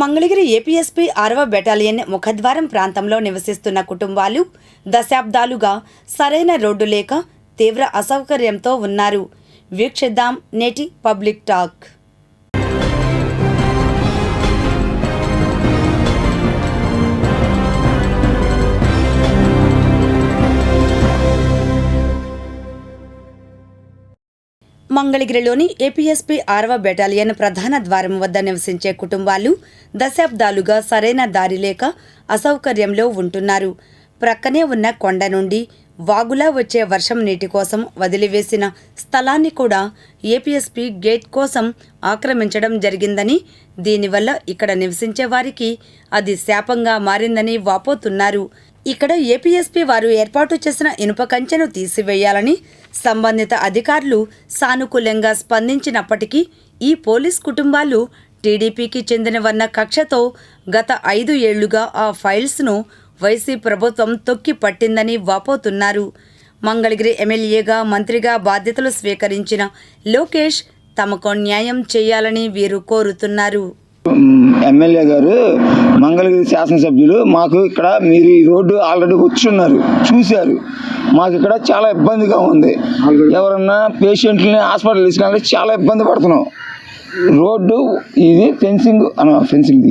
Mangalagiri APSP ఆరవ battalion ముఖద్వారం ప్రాంతంలో నివసిస్తున్న కుటుంబాలు దశాబ్దాలుగా సరైన రోడ్డు లేక తీవ్ర అసౌకర్యంతో ఉన్నారు. వీక్షిద్దాం నేటి పబ్లిక్ టాక్. మంగళగిరిలోని ఏపీఎస్పీ ఆరవ బెటాలియన్ ప్రధాన ద్వారం వద్ద నివసించే కుటుంబాలు దశాబ్దాలుగా సరైన దారి లేక అసౌకర్యంలో ఉంటున్నారు. ప్రక్కనే ఉన్న కొండ నుండి వాగులా వచ్చే వర్షం నీటి కోసం వదిలివేసిన స్థలాన్ని కూడా ఏపీఎస్పీ గేట్ కోసం ఆక్రమించడం జరిగిందని దీనివల్ల ఇక్కడ నివసించే వారికి అది శాపంగా మారిందని వాపోతున్నారు. ఇక్కడ ఏపీఎస్పీ వారు ఏర్పాటు చేసిన ఇనుప కంచెను తీసివేయాలని సంబంధిత అధికారులు సానుకూలంగా స్పందించినప్పటికీ ఈ పోలీస్ కుటుంబాలు టీడీపీకి చెందినవన్న కక్షతో గత ఐదు ఏళ్ళుగా ఆ ఫైల్స్ను వైసీ ప్రభుత్వం తొక్కి పట్టిందని వాపోతున్నారు. మంగళగిరి ఎమ్మెల్యేగా మంత్రిగా బాధ్యతలు స్వీకరించిన లోకేష్ తమకు న్యాయం చేయాలని వీరు కోరుతున్నారు. ఎమ్మెల్యే గారు మంగళగిరి శాసనసభ్యులు మాకు ఇక్కడ మీరు ఈ రోడ్డు ఆల్రెడీ వచ్చున్నారు చూశారు. మాకు ఇక్కడ చాలా ఇబ్బందిగా ఉంది. ఎవరన్నా పేషెంట్ని హాస్పిటల్ తీసుకెళ్ళి చాలా ఇబ్బంది పడుతున్నాం. రోడ్డు ఇది ఫెన్సింగ్ అన ఫెన్సింగ్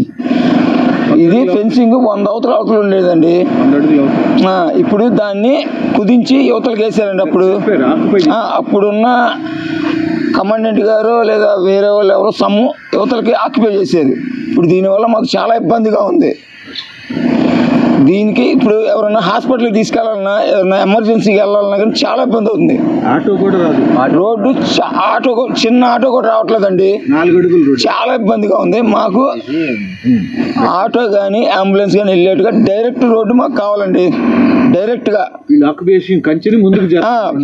ఇది. ఫెన్సింగ్ వంద అవతల అవతల ఉండేదండి. ఇప్పుడు దాన్ని కుదించి యువతలకు వేసారండి అప్పుడు. అప్పుడున్న కమాండెంట్ గారు లేదా వేరే వాళ్ళు ఎవరో సమ్ము యువతలకి ఆక్యుపై చేసేది. ఇప్పుడు దీనివల్ల మాకు చాలా ఇబ్బందిగా ఉంది. దీనికి ఇప్పుడు ఎవరైనా హాస్పిటల్కి తీసుకెళ్ళాలన్నా ఎవరైనా ఎమర్జెన్సీకి వెళ్ళాలన్నా కానీ చాలా ఇబ్బంది అవుతుంది. ఆటో కూడా రాదు. రోడ్డు ఆటో చిన్న ఆటో కూడా రావట్లేదండి. చాలా ఇబ్బందిగా ఉంది. మాకు ఆటో కానీ అంబులెన్స్ కానీ వెళ్ళేట్టుగా డైరెక్ట్ రోడ్డు మాకు కావాలండి. డైరెక్ట్గా.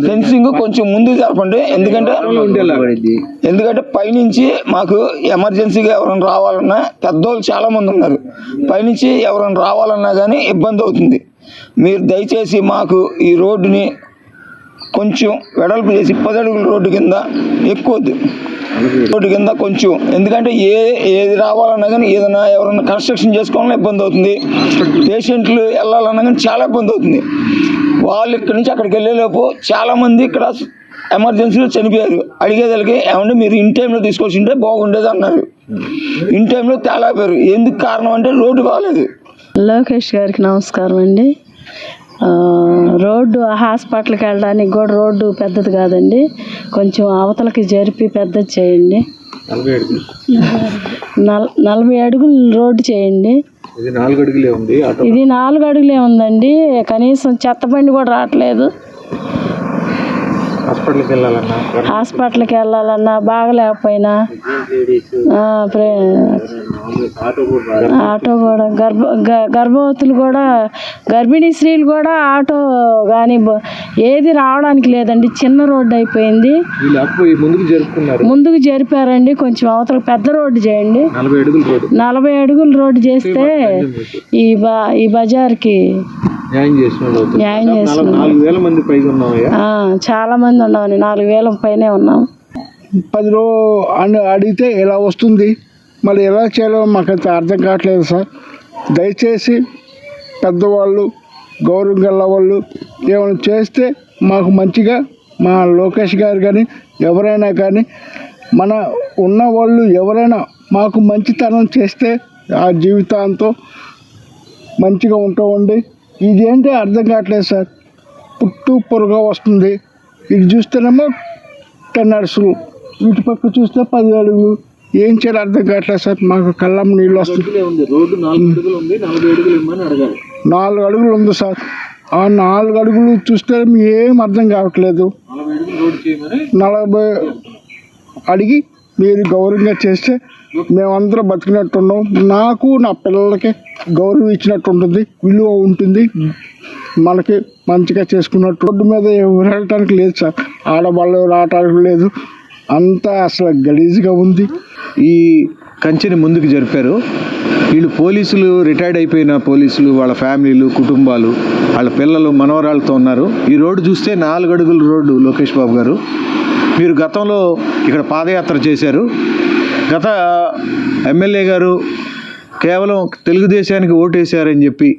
ఫెన్సింగ్ కొంచెం ముందు జరపండి. ఎందుకంటే ఎందుకంటే పైనుంచి మాకు ఎమర్జెన్సీగా ఎవరైనా రావాలన్నా పెద్దోళ్ళు చాలా మంది ఉన్నారు. పైనుంచి ఎవరైనా రావాలన్నా కానీ ఇబ్బంది అవుతుంది. మీరు దయచేసి మాకు ఈ రోడ్డుని కొంచెం వెడల్పు చేసి పదడుగులు రోడ్డు కింద ఎక్కువద్దు రోడ్డు కింద కొంచెం. ఎందుకంటే ఏ ఏది రావాలన్నా కానీ ఏదైనా ఎవరైనా కన్స్ట్రక్షన్ చేసుకోవాలన్నా ఇబ్బంది అవుతుంది. పేషెంట్లు వెళ్ళాలన్నా కానీ చాలా ఇబ్బంది అవుతుంది. వాళ్ళు ఇక్కడి నుంచి అక్కడికి వెళ్ళేలోపు చాలామంది ఇక్కడ ఎమర్జెన్సీలో చనిపోయారు. అడిగేదానికి ఏమంటే మీరు ఇన్ టైంలో తీసుకొచ్చింటే బాగుండేది అన్నారు. ఇన్ టైంలో తేలాపోయారు ఎందుకు కారణం అంటే రోడ్డు బాగాలేదు లోకేష్ గారికి నమస్కారం అండి. ఆ, రోడ్డు హాస్పిటల్కి వెళ్ళడానికి కూడా రోడ్డు పెద్దది కాదండి. కొంచెం అవతలకి జరిపి పెద్దది చేయండి. నలభై అడుగులు. నల్ నలభై అడుగులు రోడ్డు చేయండి. ఇది నాలుగు అడుగులే ఉంది ఇది నాలుగు అడుగులే ఉందండి. కనీసం చెత్త బండి కూడా రావట్లేదు. హాస్పిటల్కి వెళ్ళాలన్నా? హాస్పిటల్కి వెళ్ళాలన్నా బాగలేకపోయినా. ఆటో కూడా గర్భ గర్భవతులు కూడా గర్భిణీ స్త్రీలు కూడా ఆటో కానీ ఏది రావడానికి లేదండి. చిన్న రోడ్డు అయిపోయింది. ముందుకు జరిపారండి. కొంచెం అవతల పెద్ద రోడ్డు చేయండి. నలభై అడుగుల రోడ్డు. చేస్తే ఈ బా ఈ బజార్కి న్యాయం చేసిన చాలా మంది ఉన్నామండి. నాలుగు వేల పైనే ఉన్నాం. పది రో అని అడిగితే ఎలా వస్తుంది? మరి ఎలా చేయాలో మాకైతే అర్థం కావట్లేదు సార్. దయచేసి పెద్దవాళ్ళు గౌరవం గల వాళ్ళు ఏమైనా చేస్తే మాకు మంచిగా మా లోకేష్ గారు కానీ ఎవరైనా కానీ మన ఉన్న వాళ్ళు ఎవరైనా మాకు మంచితనం చేస్తే ఆ జీవితాంతో మంచిగా ఉంటామండి. ఇదేంటి అర్థం కావట్లేదు సార్? పుట్టు పొరుగా వస్తుంది. ఇది చూస్తేనేమో టెన్ అడుగులు ఇటు పక్క చూస్తే పది అడుగులు ఏం చేయాలి అర్థం కావట్లేదు సార్. మాకు కళ్ళం నీళ్ళు వస్తుంది రోడ్డు నాలుగు అడుగులు ఉంది. నలభై అడుగులు ఇమ్మని అడగాలి? నాలుగు అడుగులు ఉంది సార్. ఆ నాలుగు అడుగులు చూస్తే ఏం అర్థం కావట్లేదు. నలభై అడిగి మీరు గౌరవంగా చేస్తే మేమందరం బతికినట్టున్నాం. నాకు నా పిల్లలకి గౌరవం ఇచ్చినట్టు ఉంటుంది విలువ ఉంటుంది. మనకి మంచిగా చేసుకున్నట్టు రోడ్డు మీద ఎవరు వెళ్ళటానికి లేదు సార్. ఆడవాళ్ళు రావటానికి లేదు. అంతా అసలు గలీజ్గా ఉంది. ఈ కంచెని ముందుకు జరిపారు. వీళ్ళు పోలీసులు రిటైర్డ్ అయిపోయిన పోలీసులు వాళ్ళ ఫ్యామిలీలు కుటుంబాలు వాళ్ళ పిల్లలు మనవరాళ్ళతో ఉన్నారు. ఈ రోడ్డు చూస్తే నాలుగు అడుగుల రోడ్డు లోకేష్ బాబు గారు. మీరు గతంలో ఇక్కడ పాదయాత్ర చేశారు. గత ఎమ్మెల్యే గారు కేవలం తెలుగుదేశానికి ఓటేశారని చెప్పి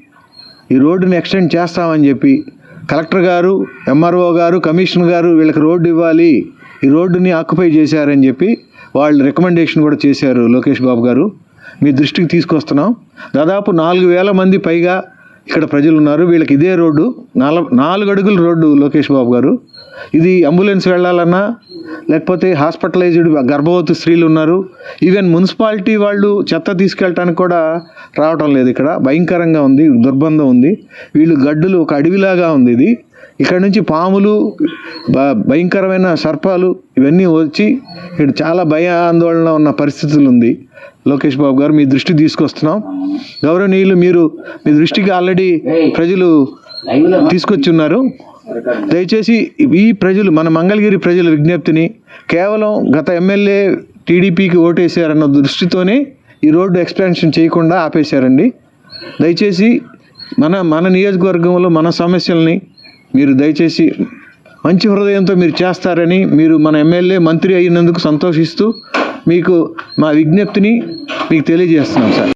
ఈ రోడ్డుని ఎక్స్టెండ్ చేస్తామని చెప్పి కలెక్టర్ గారు ఎంఆర్ఓ గారు కమిషనర్ గారు వీళ్ళకి రోడ్డు ఇవ్వాలి ఈ రోడ్డుని ఆక్యుపై చేశారని చెప్పి వాళ్ళు రికమెండేషన్ కూడా చేశారు లోకేష్ బాబు గారు. మీ దృష్టికి తీసుకొస్తున్నాం. దాదాపు నాలుగు వేల మంది పైగా ఇక్కడ ప్రజలు ఉన్నారు. వీళ్ళకి ఇదే రోడ్డు. నాలుగు నాలుగు అడుగుల రోడ్డు లోకేష్ బాబు గారు. ఇది అంబులెన్స్ వెళ్ళాలన్నా లేకపోతే హాస్పిటలైజ్డ్ గర్భవతి స్త్రీలు ఉన్నారు. ఈవెన్ మున్సిపాలిటీ వాళ్ళు చెత్త తీసుకెళ్ళటానికి కూడా రావటం లేదు ఇక్కడ. భయంకరంగా ఉంది దుర్బంధం ఉంది. వీళ్ళు గడ్డులు ఒక అడవిలాగా ఉంది ఇది. ఇక్కడ నుంచి పాములు భయంకరమైన సర్పాలు ఇవన్నీ వచ్చి ఇక్కడ చాలా భయ ఆందోళన ఉన్న పరిస్థితులు ఉంది. లోకేష్ బాబు గారు మీ దృష్టికి తీసుకొస్తున్నాం. గౌరవనీయులు మీరు మీ దృష్టికి ఆల్రెడీ ప్రజలు తీసుకొచ్చి ఉన్నారు. దయచేసి ఈ ప్రజలు మన మంగళగిరి ప్రజల విజ్ఞప్తిని కేవలం గత ఎమ్మెల్యే టీడీపీకి ఓటేశారన్న దృష్టితోనే ఈ రోడ్డు ఎక్స్పాన్షన్ చేయకుండా ఆపేశారండి. దయచేసి మన మన నియోజకవర్గంలో మన సమస్యల్ని మీరు దయచేసి మంచి హృదయంతో మీరు చేస్తారని మీరు మన ఎమ్మెల్యే మంత్రి అయినందుకు సంతోషిస్తూ మీకు మా విజ్ఞప్తిని మీకు తెలియజేస్తున్నాం సార్.